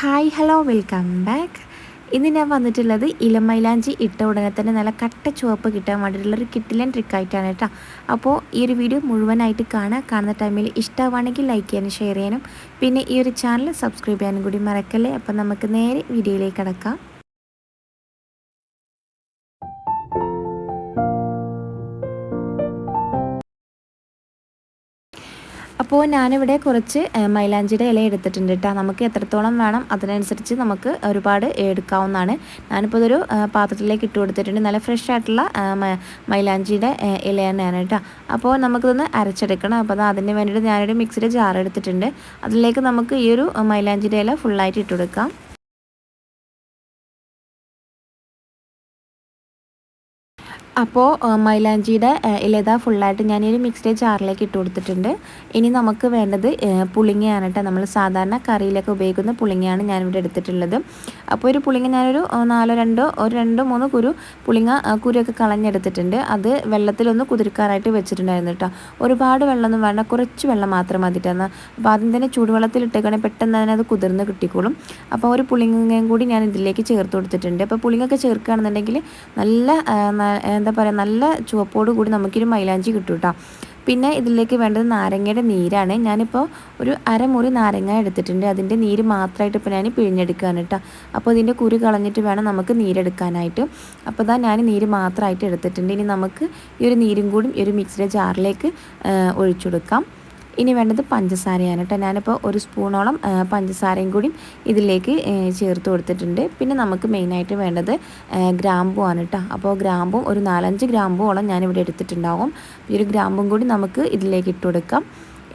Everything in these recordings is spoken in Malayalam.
ഹായ് ഹലോ വെൽക്കം ബാക്ക് ഇന്ന് ഞാൻ വന്നിട്ടുള്ളത് ഇലമൈലാഞ്ചി ഇട്ട ഉടനെ തന്നെ നല്ല കട്ട ചുവപ്പ് കിട്ടാൻ വേണ്ടിയിട്ടുള്ളൊരു കിട്ടിലൻ ട്രിക്കായിട്ടാണ് കേട്ടോ. അപ്പോൾ ഈ ഒരു വീഡിയോ മുഴുവനായിട്ട് കാണുക. കാണുന്ന ടൈമിൽ ഇഷ്ടമാണെങ്കിൽ ലൈക്ക് ചെയ്യാനും ഷെയർ ചെയ്യാനും. പിന്നെ ഈ ഒരു ചാനൽ സബ്സ്ക്രൈബ് ചെയ്യാനും കൂടി മറക്കല്ലേ? അപ്പോൾ നമുക്ക് നേരെ വീഡിയോയിലേക്ക് കിടക്കാം. അപ്പോൾ ഞാനിവിടെ കുറച്ച് മൈലാഞ്ചിയുടെ ഇല എടുത്തിട്ടുണ്ട് കേട്ടോ നമുക്ക് എത്രത്തോളം വേണം അതിനനുസരിച്ച് നമുക്ക് ഒരുപാട് എടുക്കാവുന്നതാണ്. ഞാനിപ്പോൾ ഇതൊരു പാത്രത്തിലേക്ക് ഇട്ട് കൊടുത്തിട്ടുണ്ട്. നല്ല ഫ്രഷ് ആയിട്ടുള്ള മൈലാഞ്ചിയുടെ ഇല തന്നെയാണ് കേട്ടോ അപ്പോൾ നമുക്കിതൊന്ന് അരച്ചെടുക്കണം. അപ്പോൾ അതിന് വേണ്ടിയിട്ട് ഞാനൊരു മിക്സിയുടെ ജാർ എടുത്തിട്ടുണ്ട്. അതിലേക്ക് നമുക്ക് ഈ ഒരു മൈലാഞ്ചിയുടെ ഇല ഫുള്ളായിട്ട് ഇട്ട് കൊടുക്കാം. അപ്പോൾ മൈലാഞ്ചിയുടെ ഇലത ഫുള്ളായിട്ട് ഞാനൊരു മിക്സ്ഡ് ജാറിലേക്ക് ഇട്ട് കൊടുത്തിട്ടുണ്ട്. ഇനി നമുക്ക് വേണ്ടത് പുളിങ്ങയാണ് കേട്ടോ നമ്മൾ സാധാരണ കറിയിലൊക്കെ ഉപയോഗിക്കുന്ന പുളിങ്ങയാണ് ഞാനിവിടെ എടുത്തിട്ടുള്ളത്. അപ്പോൾ ഒരു പുളിങ്ങ ഞാനൊരു നാലോ രണ്ടോ ഒരു രണ്ടോ മൂന്നോ കുരു പുളിങ്ങ കുരുവൊക്കെ കളഞ്ഞെടുത്തിട്ടുണ്ട്. അത് വെള്ളത്തിലൊന്ന് കുതിർക്കാനായിട്ട് വെച്ചിട്ടുണ്ടായിരുന്നു കേട്ടോ ഒരുപാട് വെള്ളമൊന്നും വേണ്ട കുറച്ച് വെള്ളം മാത്രം മതിട്ടാണ്. അപ്പോൾ ആദ്യം തന്നെ ചൂടുവെള്ളത്തിൽ ഇട്ടേക്കണേ പെട്ടെന്ന് തന്നെ അത് കുതിർന്ന് കിട്ടിക്കോളും. അപ്പോൾ ഒരു പുളിങ്ങയും കൂടി ഞാൻ ഇതിലേക്ക് ചേർത്ത് കൊടുത്തിട്ടുണ്ട്. അപ്പോൾ പുളിങ്ങൊക്കെ ചേർക്കുകയാണെന്നുണ്ടെങ്കിൽ നല്ല എന്താ പറയുക നല്ല ചുവപ്പോട് കൂടി നമുക്കൊരു മൈലാഞ്ചി കിട്ടും പിന്നെ ഇതിലേക്ക് വേണ്ടത് നാരങ്ങയുടെ നീരാണ്. ഞാനിപ്പോൾ ഒരു അരമുറി നാരങ്ങ എടുത്തിട്ടുണ്ട്. അതിന്റെ നീര് മാത്രമായിട്ട് ഇപ്പോൾ ഞാൻ പിഴിഞ്ഞെടുക്കുകയാണ് കേട്ടോ അപ്പോൾ ഇതിന്റെ കുരു കളഞ്ഞിട്ട് വേണം നമുക്ക് നീരെടുക്കാനായിട്ട്. അപ്പോൾ ഞാൻ നീര് മാത്രമായിട്ട് എടുത്തിട്ടുണ്ട്. ഇനി നമുക്ക് ഈ ഒരു നീരും കൂടി ഒരു മിക്സിയുടെ ജാറിലേക്ക് ഒഴിച്ചു കൊടുക്കാം. ഇനി വേണ്ടത് പഞ്ചസാരയാണ് കേട്ടോ. ഞാനിപ്പോൾ ഒരു സ്പൂണോളം പഞ്ചസാരയും കൂടി ഇതിലേക്ക് ചേർത്ത് കൊടുത്തിട്ടുണ്ട്. പിന്നെ നമുക്ക് മെയിനായിട്ട് വേണ്ടത് ഗ്രാമ്പുമാണ് കേട്ടോ. അപ്പോൾ ഗ്രാമ്പും ഒരു നാലഞ്ച് ഗ്രാമ്പുവോളം ഞാനിവിടെ എടുത്തിട്ടുണ്ടാകും ഈ ഒരു ഗ്രാമ്പും കൂടി നമുക്ക് ഇതിലേക്ക് ഇട്ട് കൊടുക്കാം.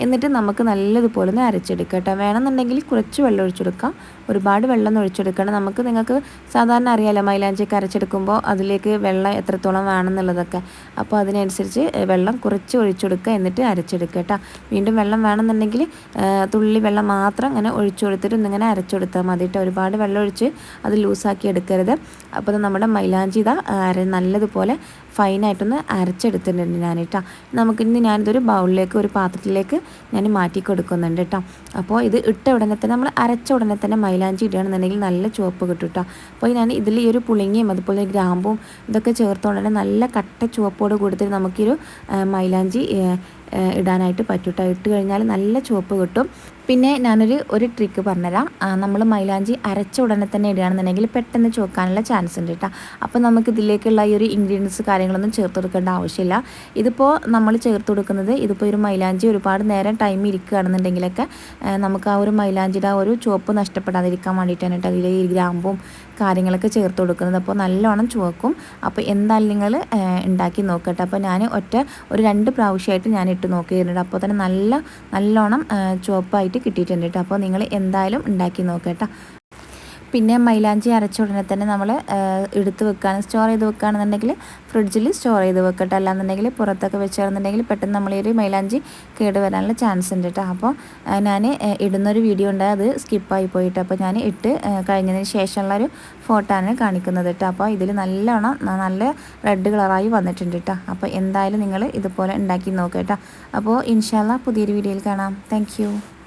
എന്നിട്ട് നമുക്ക് നല്ലതുപോലെ ഒന്ന് അരച്ചെടുക്കാം കേട്ടോ. വേണമെന്നുണ്ടെങ്കിൽ കുറച്ച് വെള്ളം ഒഴിച്ചെടുക്കാം ഒരുപാട് വെള്ളം ഒഴിച്ചെടുക്കണം നമുക്ക് നിങ്ങൾക്ക് സാധാരണ അറിയാമല്ലോ മൈലാഞ്ചിയൊക്കെ അരച്ചെടുക്കുമ്പോൾ അതിലേക്ക് വെള്ളം എത്രത്തോളം വേണമെന്നുള്ളതൊക്കെ. അപ്പോൾ അതിനനുസരിച്ച് വെള്ളം കുറച്ച് ഒഴിച്ചെടുക്കുക എന്നിട്ട് അരച്ചെടുക്കുക കേട്ടോ. വീണ്ടും വെള്ളം വേണമെന്നുണ്ടെങ്കിൽ തുള്ളി വെള്ളം മാത്രം ഇങ്ങനെ ഒഴിച്ചു കൊടുത്തിട്ട് ഒന്നിങ്ങനെ അരച്ചെടുത്താൽ മതി കേട്ടോ. ഒരുപാട് വെള്ളം ഒഴിച്ച് അത് ലൂസാക്കി എടുക്കരുത്. അപ്പോൾ നമ്മുടെ മൈലാഞ്ചി ഇതാ നല്ലതുപോലെ ഫൈനായിട്ടൊന്ന് അരച്ചെടുത്തിട്ടുണ്ട് ഞാൻ നമുക്കിന്ന് ഞാനിതൊരു ബൗളിലേക്ക് ഒരു പാത്രത്തിലേക്ക് ഞാൻ മാറ്റി കൊടുക്കുന്നുണ്ട് കേട്ടോ അപ്പോൾ ഇത് ഇട്ട ഉടനെ തന്നെ നമ്മൾ അരച്ച ഉടനെ തന്നെ മൈലാഞ്ചി ഇടുകയാണെന്നുണ്ടെങ്കിൽ നല്ല ചുവപ്പ് കിട്ടും കേട്ടോ അപ്പോൾ ഞാൻ ഇതിൽ ഈ ഒരു പുളിങ്ങയും അതുപോലെ ഗ്രാമ്പും ഇതൊക്കെ ചേർത്തുകൊണ്ട് നല്ല കട്ട ചുവപ്പോട് കൂടുതൽ നമുക്കൊരു മൈലാഞ്ചി ഇടാനായിട്ട് പറ്റൂട്ടോ. ഇട്ട് കഴിഞ്ഞാൽ നല്ല ചുവപ്പ് കിട്ടും. പിന്നെ ഞാനൊരു ഒരു ട്രിക്ക് പറഞ്ഞുതരാം. നമ്മൾ മൈലാഞ്ചി അരച്ച ഉടനെ തന്നെ ഇടുകയാണെന്നുണ്ടെങ്കിൽ പെട്ടെന്ന് ചുവക്കാനുള്ള ചാൻസ് ഉണ്ട് കേട്ടോ അപ്പോൾ നമുക്ക് ഇതിലേക്കുള്ള ഈ ഒരു ഇൻഗ്രീഡിയൻസ് കാര്യങ്ങളൊന്നും ചേർത്ത് കൊടുക്കേണ്ട ആവശ്യമില്ല. ഇതിപ്പോൾ നമ്മൾ ചേർത്ത് കൊടുക്കുന്നത് ഇതിപ്പോൾ ഒരു മൈലാഞ്ചി ഒരുപാട് നേരം ടൈം ഇരിക്കുകയാണെന്നുണ്ടെങ്കിലൊക്കെ നമുക്ക് ആ ഒരു മൈലാഞ്ചിയുടെ ആ ഒരു ചുവപ്പ് നഷ്ടപ്പെടാതിരിക്കാൻ വേണ്ടിയിട്ടാണ് കേട്ടോ ഈ ഗ്രാമ്പും കാര്യങ്ങളൊക്കെ ചേർത്ത് കൊടുക്കുന്നത്. അപ്പോൾ നല്ലോണം ചുവക്കും. അപ്പോൾ എന്തായാലും നിങ്ങൾ ഉണ്ടാക്കി നോക്കട്ടെ. അപ്പോൾ ഞാൻ ഒറ്റ ഒരു രണ്ട് പ്രാവശ്യമായിട്ട് ഞാൻ ഇട്ട് നോക്കിയിരുന്നുണ്ട് അപ്പോൾ തന്നെ നല്ല നല്ലോണം ചുവപ്പായിട്ട് കിട്ടിയിട്ടുണ്ട് കേട്ടോ. അപ്പോൾ നിങ്ങൾ എന്തായാലും ഉണ്ടാക്കി നോക്കട്ടോ പിന്നെ മൈലാഞ്ചി അരച്ച ഉടനെ തന്നെ നമ്മൾ എടുത്ത് വെക്കാൻ സ്റ്റോർ ചെയ്ത് വെക്കുകയാണെന്നുണ്ടെങ്കിൽ ഫ്രിഡ്ജിൽ സ്റ്റോർ ചെയ്ത് വെക്കട്ടെ. അല്ലാന്നുണ്ടെങ്കിൽ പുറത്തൊക്കെ വെച്ചാണെന്നുണ്ടെങ്കിൽ പെട്ടെന്ന് നമ്മൾ ഈ ഒരു മൈലാഞ്ചി കേട് വരാനുള്ള ചാൻസ് ഉണ്ട് കേട്ടോ അപ്പോൾ ഞാൻ ഇടുന്നൊരു വീഡിയോ ഉണ്ട്. അത് സ്കിപ്പായി പോയിട്ട് അപ്പോൾ ഞാൻ ഇട്ട് കഴിഞ്ഞതിന് ശേഷമുള്ള ഒരു ഫോട്ടോ ആണ് കാണിക്കുന്നത് കേട്ടോ അപ്പോൾ ഇതിൽ നല്ലോണം നല്ല റെഡ് കളറായി വന്നിട്ടുണ്ട് കേട്ടോ അപ്പോൾ എന്തായാലും നിങ്ങൾ ഇതുപോലെ ഉണ്ടാക്കി നോക്കുക കേട്ടോ അപ്പോൾ ഇൻഷാല്ല പുതിയൊരു വീഡിയോയിൽ കാണാം. താങ്ക്